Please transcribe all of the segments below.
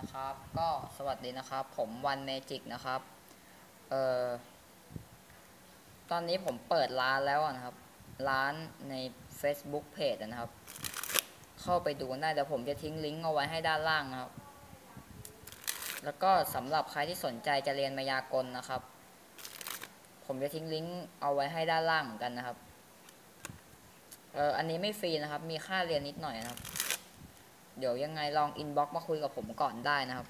นะครับ ก็สวัสดีนะครับ ผมวันเมจิกนะครับ เอ่อ ตอนนี้ผมเปิดร้านแล้วนะครับ ร้านใน Facebook Page นะครับ เข้าไปดูได้เดี๋ยวผมจะทิ้งลิงก์เอาไว้ให้ด้านล่างนะครับ แล้วก็สำหรับใครที่สนใจจะเรียนมายากลนะครับ ผมจะทิ้งลิงก์เอาไว้ให้ด้านล่างเหมือนกันนะครับ เอออันนี้ไม่ฟรีนะครับ มีค่าเรียนนิดหน่อยนะครับ เดี๋ยวยังไงลองอินบ็อกมาคุยกับผมก่อนได้นะครับ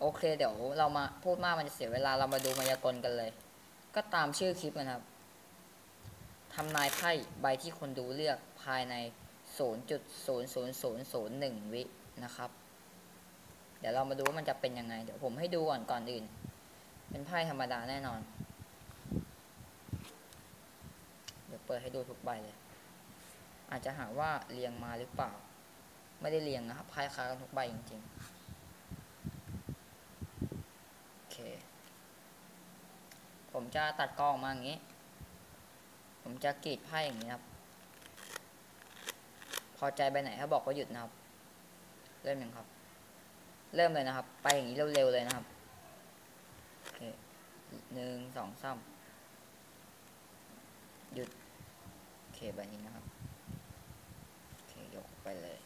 โอเค เดี๋ยวเรามาพูดมากมันจะเสียเวลาเรามาดูมายากลกันเลย ก็ตามชื่อคลิปนะครับทำนายไพ่ใบที่คนดูเลือกภายใน 0.00001 วินะครับ เดี๋ยวเรามาดูว่ามันจะเป็นยังไง เดี๋ยวผมให้ดูก่อนก่อนอื่น เป็นไพ่ธรรมดาแน่นอน เดี๋ยวเปิดให้ดูทุกใบเลย อาจจะหาว่าเรียงมาหรือเปล่า ไม่ได้เรียงนะครับไพ่ค้ากันทุกใบจริงๆโอเค ผมจะตัดกล้องมาอย่างนี้ ผมจะกรีดไพ่อย่างนี้ครับ พอใจไปไหนเขาบอกว่าหยุดนะครับ เริ่มยังครับ เริ่มเลยนะครับ ไปอย่างนี้เร็วๆเลยนะครับโอเคหนึ่งสองสามหยุดโอเคใบนี้นะครับ ไปเลย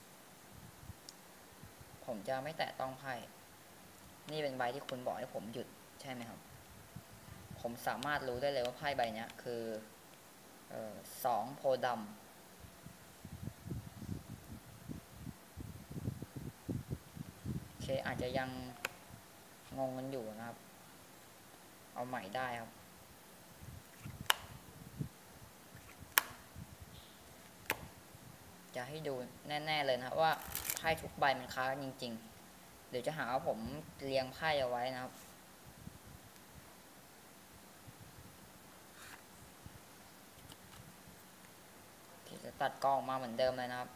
ผมจะไม่แตะต้องไพ่ นี่เป็นใบที่คุณบอกให้ผมหยุดใช่ไหมครับ ผมสามารถรู้ได้เลยว่าไพ่ใบนี้คือออสองโพดำโอเคอาจจะยังงงกันอยู่นะครับ เอาใหม่ได้ครับ จะให้ดูแน่ ๆเลยนะครับว่าไพ่ทุกใบมันค้ากันจริง ๆ เดี๋ยวจะหาว่าผมเรียงไพ่เอาไว้นะครับที่จะตัดกล้องมาเหมือนเดิมเลยนะครับ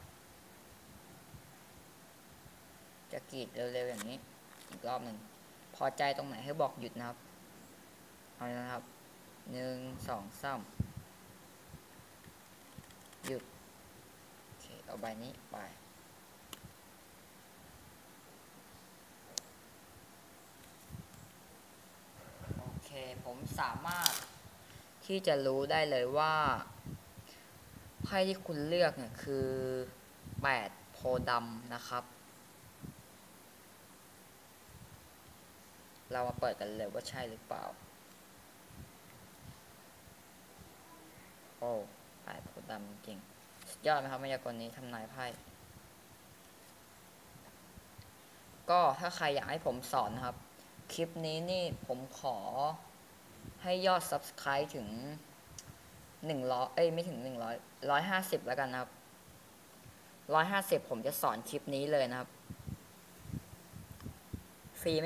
จะกรีดเร็วๆอย่างนี้ อีกรอบหนึ่งพอใจตรงไหนให้บอกหยุดนะครับ เอาละครับหนึ่งสองสามหยุด เอาใบนี้ไปโอเคผมสามารถที่จะรู้ได้เลยว่าไพ่ที่คุณเลือกเนี่ยคือแปดโพดำนะครับ เรามาเปิดกันเลยว่าใช่หรือเปล่า โอ้แปดโพดำจริง ยอดไหมครับมายากลนี้ทำนายไพ่ก็ถ้าใครอยากให้ผมสอนนะครับ คลิปนี้นี่ผมขอให้ยอด subscribe ถึงหนึ่งร้อยเอ้ยไม่ถึงหนึ่งร้อยร้อยห้าสิบแล้วกันนะครับร้อยห้าสิบผมจะสอนคลิปนี้เลยนะครับ ฟรีไม่